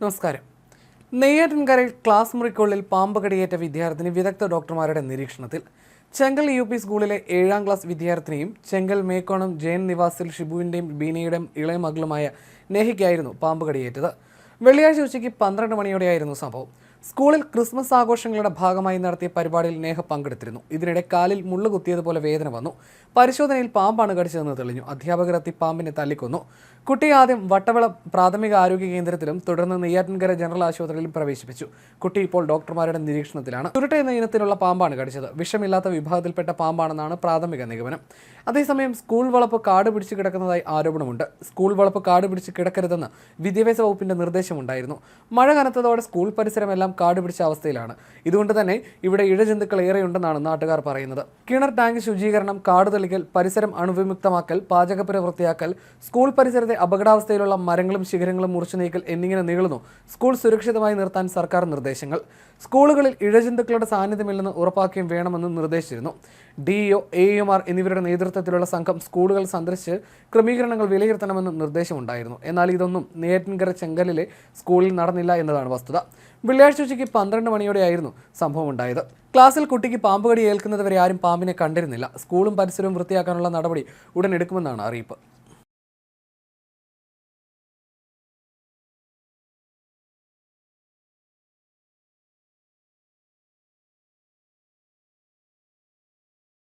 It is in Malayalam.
നമസ്കാരം. നെയ്യാറ്റിൻകരയിൽ ക്ലാസ് മുറിക്കുള്ളിൽ പാമ്പ് കടിയേറ്റ വിദ്യാർത്ഥിനി വിദഗ്ധ ഡോക്ടർമാരുടെ നിരീക്ഷണത്തിൽ ചെങ്കൽ യു പി സ്കൂളിലെ ഏഴാം ക്ലാസ് വിദ്യാർത്ഥിനിയും ചെങ്കൽ മേക്കോണം ജയൻ നിവാസിൽ ഷിബുവിന്റെയും ബീനയുടെയും ഇളയ മകളുമായ നെഹിക്കായിരുന്നു പാമ്പ് കടിയേറ്റത്. വെള്ളിയാഴ്ച ഉച്ചയ്ക്ക് പന്ത്രണ്ട് മണിയോടെയായിരുന്നു സംഭവം. സ്കൂളിൽ ക്രിസ്മസ് ആഘോഷങ്ങളുടെ ഭാഗമായി നടത്തിയ പരിപാടിയിൽ നേഹ പങ്കെടുത്തിരുന്നു. ഇതിനിടെ കാലിൽ മുള്ളു കുത്തിയതുപോലെ വേദന വന്നു. പരിശോധനയിൽ പാമ്പാണ് കടിച്ചതെന്ന് തെളിഞ്ഞു. അധ്യാപകർ എത്തി പാമ്പിനെ തല്ലിക്കൊന്നു. കുട്ടി ആദ്യം വട്ടവിള പ്രാഥമിക ആരോഗ്യ കേന്ദ്രത്തിലും തുടർന്ന് നെയ്യാറ്റിൻകര ജനറൽ ആശുപത്രിയിലും പ്രവേശിപ്പിച്ചു. കുട്ടി ഇപ്പോൾ ഡോക്ടർമാരുടെ നിരീക്ഷണത്തിലാണ്. ചുരുട്ട എന്ന ഇനത്തിലുള്ള പാമ്പാണ് കടിച്ചത്. വിഷമില്ലാത്ത വിഭാഗത്തിൽപ്പെട്ട പാമ്പാണെന്നാണ് പ്രാഥമിക നിഗമനം. അതേസമയം സ്കൂൾ വളപ്പ് കാട് പിടിച്ച് കിടക്കുന്നതായി ആരോപണമുണ്ട്. സ്കൂൾ വളപ്പ് കാട് പിടിച്ച് കിടക്കരുതെന്ന് വിദ്യാഭ്യാസ വകുപ്പിന്റെ നിർദ്ദേശമുണ്ടായിരുന്നു. മഴ കനത്തതോടെ സ്കൂൾ പരിസരമെല്ലാം കാട് പിടിച്ച അവസ്ഥയിലാണ്. ഇതുകൊണ്ട് തന്നെ ഇവിടെ ഇഴജന്തുക്കൾ ഏറെയുണ്ടെന്നാണ് നാട്ടുകാർ പറയുന്നത്. കിണർ ടാങ്ക് ശുചീകരണം കാട് തെളിക്കൽ പരിസരം അണുവിമുക്തമാക്കൽ പാചകപ്പുര വൃത്തിയാക്കൽ സ്കൂൾ പരിസരത്തെ അപകടാവസ്ഥയിലുള്ള മരങ്ങളും ശിഖരങ്ങളും മുറിച്ചു നീക്കൽ എന്നിങ്ങനെ നീളുന്നു സ്കൂൾ സുരക്ഷിതമായി നിർത്താൻ സർക്കാർ നിർദ്ദേശങ്ങൾ. സ്കൂളുകളിൽ ഇഴജന്തുക്കളുടെ സാന്നിധ്യമില്ലെന്ന് ഉറപ്പാക്കുകയും വേണമെന്ന് നിർദ്ദേശിച്ചിരുന്നു. ഡിഇഒ എഇഎമാർ എന്നിവരുടെ നേതൃത്വത്തിലുള്ള സംഘം സ്കൂളുകൾ സന്ദർശിച്ച് ക്രമീകരണങ്ങൾ വിലയിരുത്തണമെന്ന് നിർദ്ദേശമുണ്ടായിരുന്നു. എന്നാൽ ഇതൊന്നും നേറ്റൻകര ചെങ്കലിലെ സ്കൂളിൽ നടന്നില്ല എന്നതാണ് വസ്തുത. വെള്ളിയാഴ്ച ഉച്ചയ്ക്ക് പന്ത്രണ്ട് മണിയോടെയായിരുന്നു സംഭവം ഉണ്ടായത്. ക്ലാസ്സിൽ കുട്ടിക്ക് പാമ്പുകടി ഏൽക്കുന്നതുവരെ ആരും പാമ്പിനെ കണ്ടിരുന്നില്ല. സ്കൂളും പരിസരവും വൃത്തിയാക്കാനുള്ള നടപടി ഉടൻ എടുക്കുമെന്നാണ് അറിയിപ്പ്.